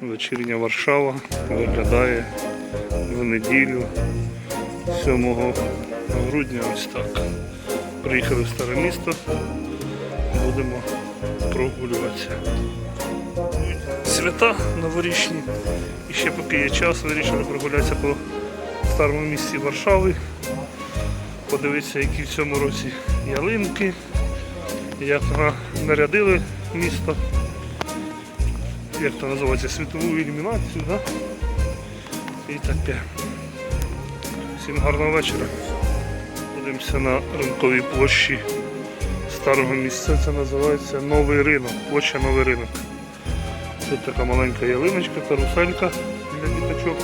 Вечірня Варшава виглядає в неділю 7 грудня ось так. Приїхали в старе місто, будемо прогулюватися. Свята новорічні. І ще поки є час, вирішили прогулятися по старому місті Варшави. Подивитися, які в цьому році ялинки, як нарядили місто як то називається, світову ілюмінацію, да? і таке. Всім гарного вечора. Будемося на ринковій площі старого місця, це називається Новий ринок, площа Новий ринок. Тут така маленька ялиночка, каруселька для діточок.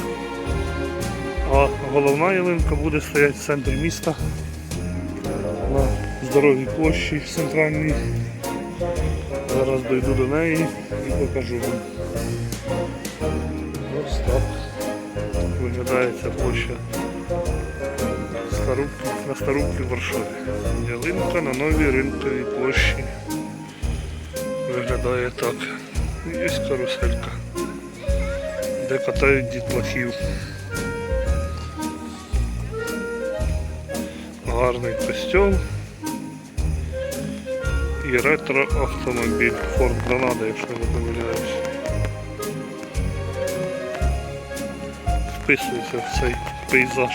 А головна ялинка буде стояти в центрі міста на здоровій площі центральній. Зараз дойду до неї покажу вам. Ось так виглядає ця площа Старубки, на Старубки в Варшаві. Ялинка на новій ринковій площі. Виглядає так. Є каруселька, де катають дітлахів. Гарний костюм і ретро-автомобіль Ford Granada, якщо я не помиляюсь. Вписується в цей пейзаж.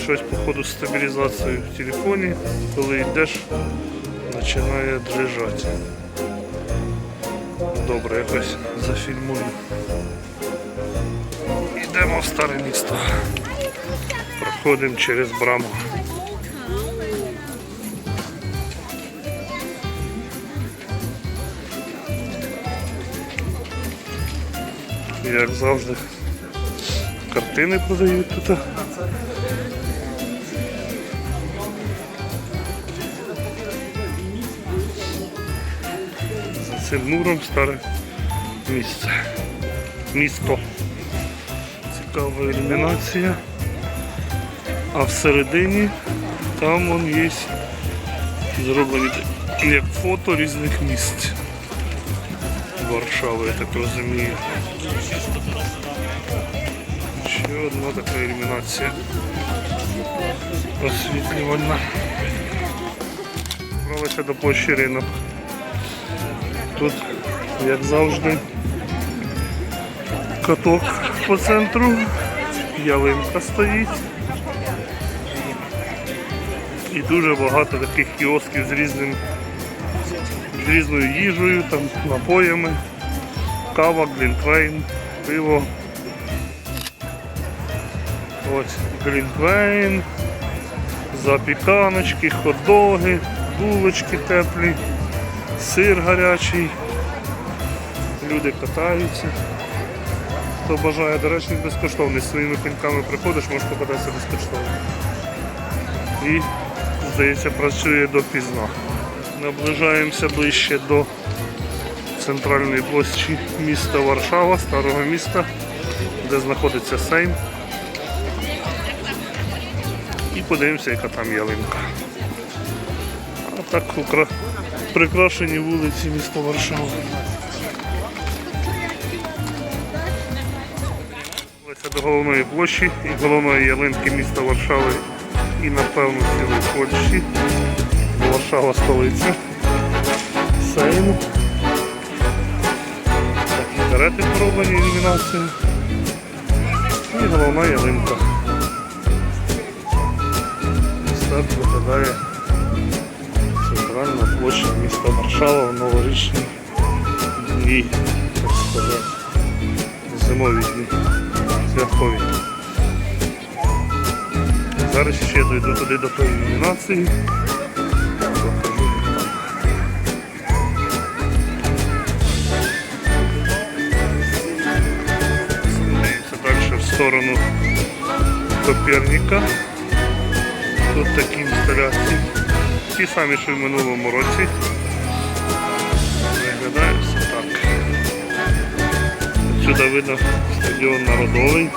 Щось походу з стабілізацією в телефоні, коли йдеш, починає дрижати. Добре, якось зафільмую. Йдемо в старе місто. Проходимо через браму. Як завжди, картини продають тут. Цим муром старе місце. Місто. Цікава ілюмінація. А всередині там вон є зроблені як фото різних місць. Варшави, я так розумію. Ще одна така ілюмінація. Освітлювальна. Бралися до площі ринок. Тут, як завжди, каток по центру, ялинка стоїть. І дуже багато таких кіосків з різним з різною їжею, там, напоями, кава, глінтвейн, пиво. Ось глінтвейн, запіканочки, хот-доги, булочки теплі, сир гарячий. Люди катаються. Хто бажає, до речі, безкоштовний. Своїми коньками приходиш, можеш покататися безкоштовно. І, здається, працює допізна. Наближаємося ближче до центральної площі міста Варшава, старого міста, де знаходиться Сейм. І подивимося, яка там ялинка. А так. Прикрашені вулиці міста Варшава. Це до головної площі і головної ялинки міста Варшави і напевно цілої Польщі. Варшава столиця. Сейм. Такі карети пороблені ілюмінацією. І головна ялинка. Так виглядає міста в новорічні дні, так сказати, зимові дні, святкові. Зараз ще дойду туди до. Покажу їх далі в сторону Коперніка. Тут такі інсталяції. Ті самі, що й в минулому році. Все видно стадіон народовий.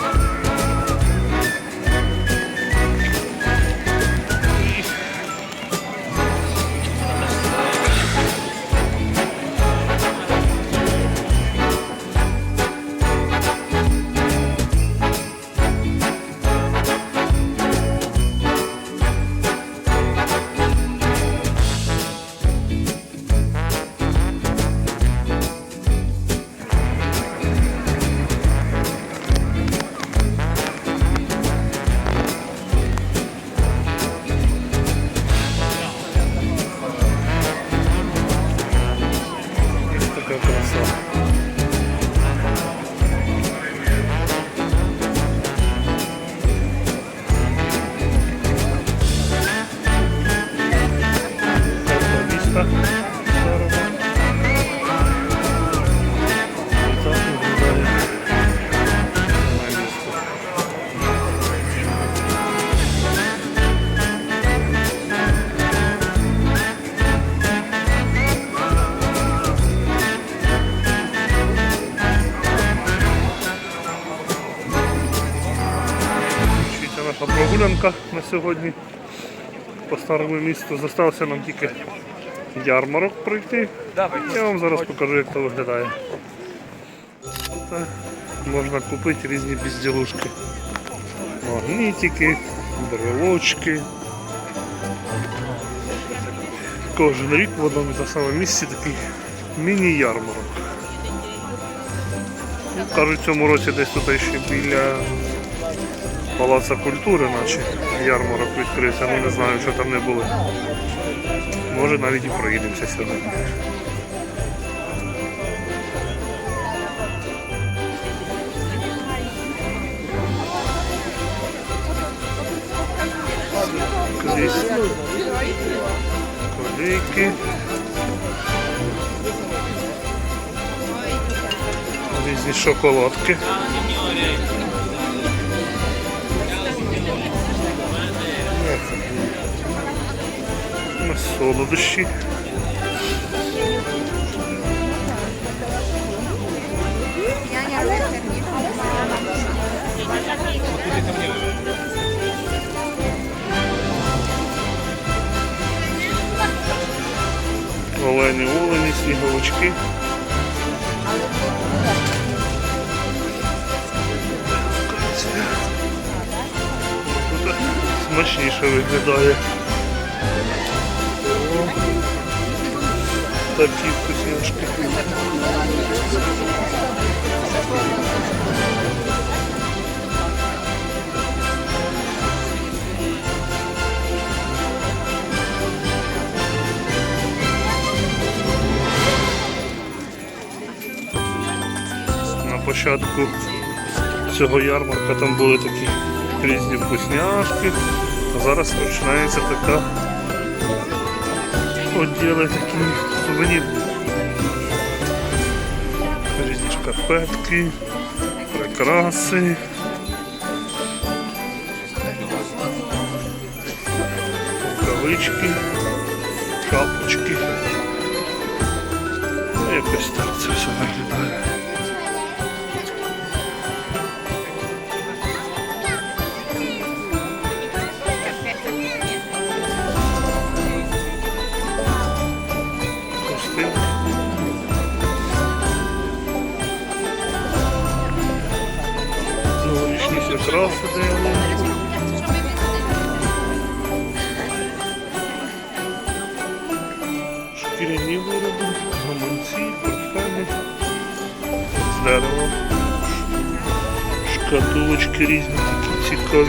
Сьогодні по старому місту. Зосталося нам тільки ярмарок пройти. Я вам зараз покажу, як це виглядає. Та можна купити різні безділушки. Магнітики, брелочки. Кожен рік в одному і самому місці такий міні-ярмарок. Кажуть, в цьому році десь тут ще біля Палаца культури, наче ярмарок відкрився, ну не знаю, що там не було. Може навіть і проїдемося сьогодні. Колись. Колейки. Різні шоколадки. Солодощі. Олені, олені, сніговички. Смачніше виглядає. Такі вкусняшки. На початку цього ярмарка там були такі різні вкусняшки. А зараз починається така оділи такі сувенір. Різні шкарпетки, прикраси. Рукавички, шапочки. Ну, Якось так це все виглядає. Шкіряні вироби, гаманці, портфелі з дерева. Шкатулочки різні такі цікаві.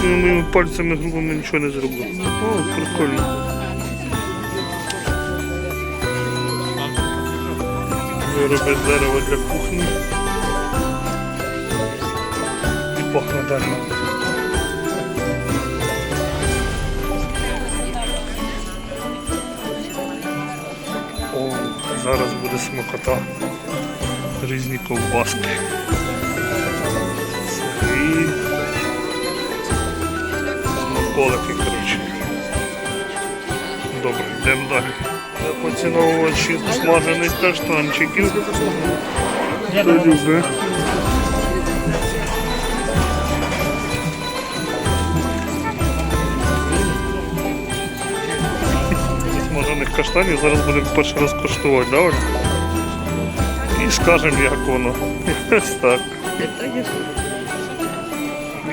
Цими моїми пальцями грубими нічого не зроблю. О, прикольно. Вироби з дерева для кухні. І пахне деревом. Буде смакота. Різні ковбаски. І смаколики, коротше. Добре, йдемо далі. Поціновувачі смажених каштанчиків. Хто любить. Каштанів зараз будемо перший раз коштувати, да, Оль? І скажемо, як воно. Ось так.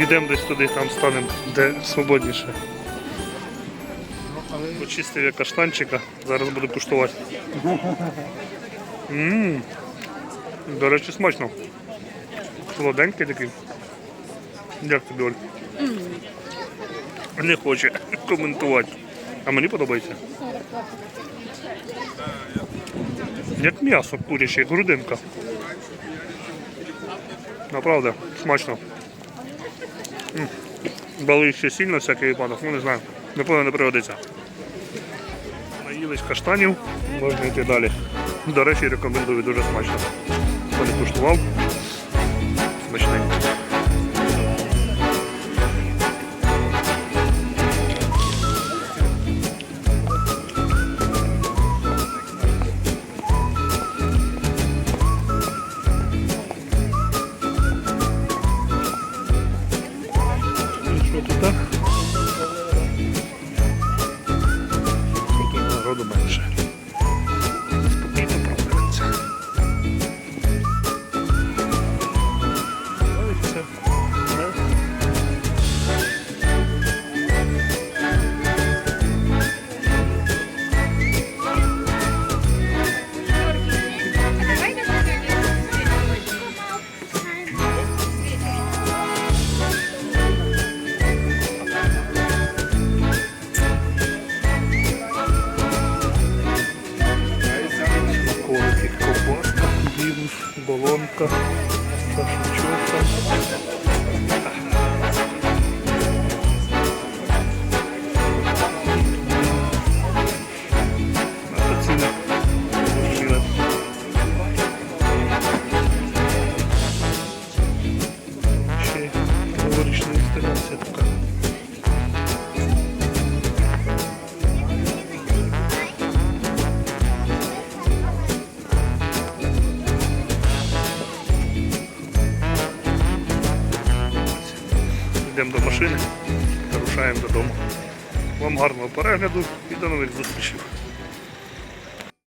Йдемо десь туди, там станемо, де свободніше. Почистив я каштанчика, зараз буду куштувати. Ммм, до речі, смачно. Солоденький такий. Як тобі, Оль? Не хоче коментувати. А мені подобається. Як м'ясо куряче, грудинка. Направда, смачно. Бали ще сильно всякий випадок, ну не знаю. Напевно, не пригодиться. Наїлись каштанів, можна йти далі. До речі, рекомендую дуже смачно. Хто не куштував, смачненько. Шубка, кошечевка. Это цена. Получилось. Ще говориш на инсталляция така. Машини рушаємо додому. Вам гарного перегляду і до нових зустрічей.